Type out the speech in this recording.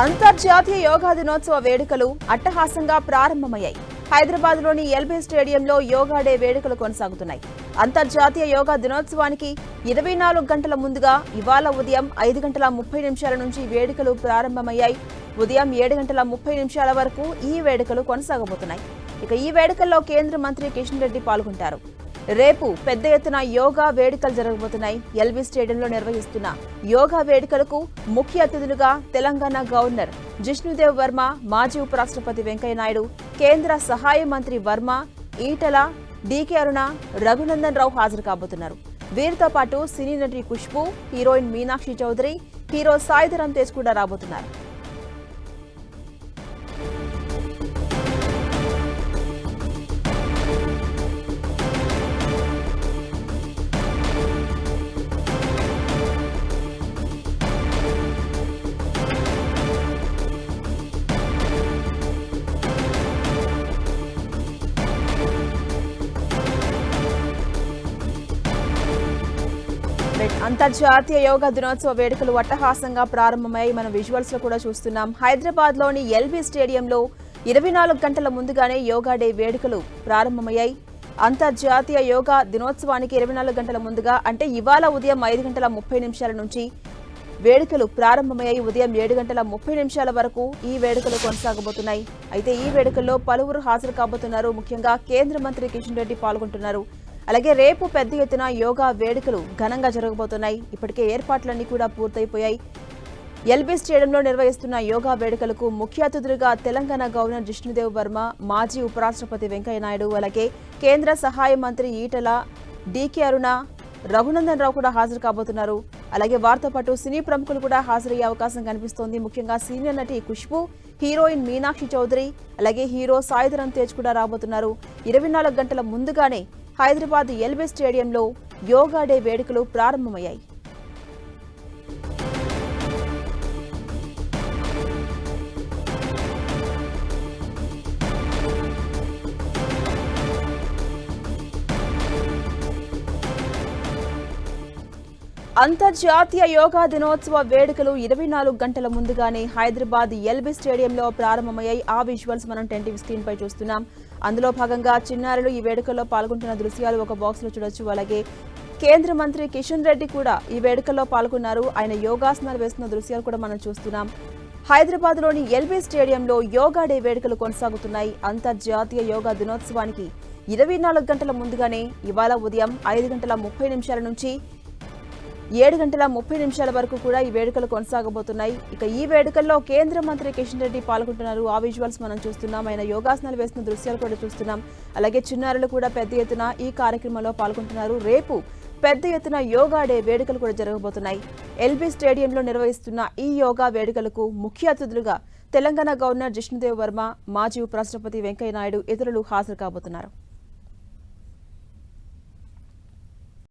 అంతర్జాతీయ యోగా దినోత్సవ వేడుకలు అట్టహాసంగా ప్రారంభమయ్యాయి. హైదరాబాద్లోని ఎల్బీ స్టేడియంలో యోగా డే వేడుకలు కొనసాగుతున్నాయి. అంతర్జాతీయ యోగా దినోత్సవానికి ఇరవై నాలుగు గంటల ముందుగా ఇవాళ ఉదయం ఐదు గంటల ముప్పై నిమిషాల నుంచి వేడుకలు ప్రారంభమయ్యాయి. ఉదయం ఏడు గంటల ముప్పై నిమిషాల వరకు ఈ వేడుకలు కొనసాగబోతున్నాయి. ఇక ఈ వేడుకల్లో కేంద్ర మంత్రి కిషన్ రెడ్డి పాల్గొంటారు. రేపు పెద్ద ఎత్తున యోగా వేడుకలు జరగబోతున్నాయి. ఎల్బీ స్టేడియంలో నిర్వహిస్తున్న యోగా వేడుకలకు ముఖ్య అతిథులుగా తెలంగాణ గవర్నర్ జిష్ణుదేవ్ వర్మ మాజీ ఉపరాష్ట్రపతి వెంకయ్యనాయుడు కేంద్ర సహాయ మంత్రి వర్మ ఈటల డీకే అరుణ రఘునందన్ రావు హాజరు కాబోతున్నారు. వీరితో పాటు సినీ నటి ఖుష్బు హీరోయిన్ మీనాక్షి చౌదరి హీరో సాయిధరం తేజ్ కూడా రాబోతున్నారు. అంతర్జాతీయ యోగా దినోత్సవ వేడుకలు వట్టహాసంగా ప్రారంభమై మనం విజువల్స్లో కూడా చూస్తున్నాం. హైదరాబాద్లోని ఎల్బీ స్టేడియంలో ఇరవై నాలుగు గంటల ముందుగానే యోగా డే వేడుకలు ప్రారంభమయ్యాయి. అంతర్జాతీయ యోగా దినోత్సవానికి ఇరవై నాలుగు గంటల ముందుగా అంటే ఇవాళ ఉదయం ఐదు గంటల ముప్పై నిమిషాల నుంచి వేడుకలు ప్రారంభమయ్యాయి. ఉదయం ఏడు గంటల ముప్పై నిమిషాల వరకు ఈ వేడుకలు కొనసాగబోతున్నాయి. అయితే ఈ వేడుకల్లో పలువురు హాజరు కాబోతున్నారు. ముఖ్యంగా కేంద్ర మంత్రి కిషన్ రెడ్డి పాల్గొంటున్నారు. అలాగే రేపు పెద్ద ఎత్తున యోగా వేడుకలు ఘనంగా జరగబోతున్నాయి. ఇప్పటికే ఏర్పాట్లన్నీ కూడా పూర్తయిపోయాయి. ఎల్బీ స్టేడియంలో నిర్వహిస్తున్న యోగా వేడుకలకు ముఖ్య అతిథులుగా తెలంగాణ గవర్నర్ జిష్ణుదేవ్ వర్మ మాజీ ఉపరాష్ట్రపతి వెంకయ్యనాయుడు అలాగే కేంద్ర సహాయ మంత్రి ఈటల డీకే అరుణ రఘునందన్ రావు కూడా హాజరు కాబోతున్నారు. అలాగే వారితో పాటు సినీ ప్రముఖులు కూడా హాజరయ్యే అవకాశం కనిపిస్తోంది. ముఖ్యంగా సీనియర్ నటి ఖుష్బు హీరోయిన్ మీనాక్షి చౌదరి అలాగే హీరో సాయిధరం తేజ్ కూడా రాబోతున్నారు. ఇరవై నాలుగు గంటల ముందుగానే హైదరాబాద్ ఎల్బీ స్టేడియంలో యోగా డే వేడుకలు ప్రారంభమయ్యాయి. అంతర్జాతీయ యోగా దినోత్సవ వేడుకలు ఇరవై నాలుగు గంటల ముందుగానే హైదరాబాద్ ఎల్బీ స్టేడియంలో ప్రారంభమయ్యాయి. ఆ విజువల్స్ మనం టెన్ టీవీ స్క్రీన్ పై చూస్తున్నాం. అందులో భాగంగా చిన్నారులు ఈ వేడుకల్లో పాల్గొంటున్న దృశ్యాలు ఒక బాక్స్లో చూడొచ్చు. అలాగే కేంద్ర మంత్రి కిషన్ రెడ్డి కూడా ఈ వేడుకల్లో పాల్గొన్నారు. ఆయన యోగాసనాలు వేస్తున్న దృశ్యాలు కూడా మనం చూస్తున్నాం. హైదరాబాద్లోని ఎల్బీ స్టేడియంలో యోగా డే వేడుకలు కొనసాగుతున్నాయి. అంతర్జాతీయ యోగా దినోత్సవానికి ఇరవై నాలుగు గంటల ముందుగానే ఇవాళ ఉదయం ఐదు గంటల ముప్పై నిమిషాల నుంచి ఏడు గంటల ముప్పై నిమిషాల వరకు కూడా ఈ వేడుకలు కొనసాగబోతున్నాయి. ఇక ఈ వేడుకల్లో కేంద్ర మంత్రి కిషన్ రెడ్డి పాల్గొంటున్నారు. ఆ విజువల్స్ మనం చూస్తున్నాం. ఆయన యోగాసనాలు వేస్తున్న దృశ్యాలు కూడా చూస్తున్నాం. అలాగే చిన్నారులు కూడా పెద్ద ఎత్తున ఈ కార్యక్రమంలో పాల్గొంటున్నారు. రేపు పెద్ద ఎత్తున యోగా డే వేడుకలు కూడా జరగబోతున్నాయి. ఎల్బీ స్టేడియంలో నిర్వహిస్తున్న ఈ యోగా వేడుకలకు ముఖ్య అతిథులుగా తెలంగాణ గవర్నర్ జిష్ణుదేవ్ వర్మ మాజీ ఉపరాష్ట్రపతి వెంకయ్యనాయుడు ఇతరులు హాజరు కాబోతున్నారు.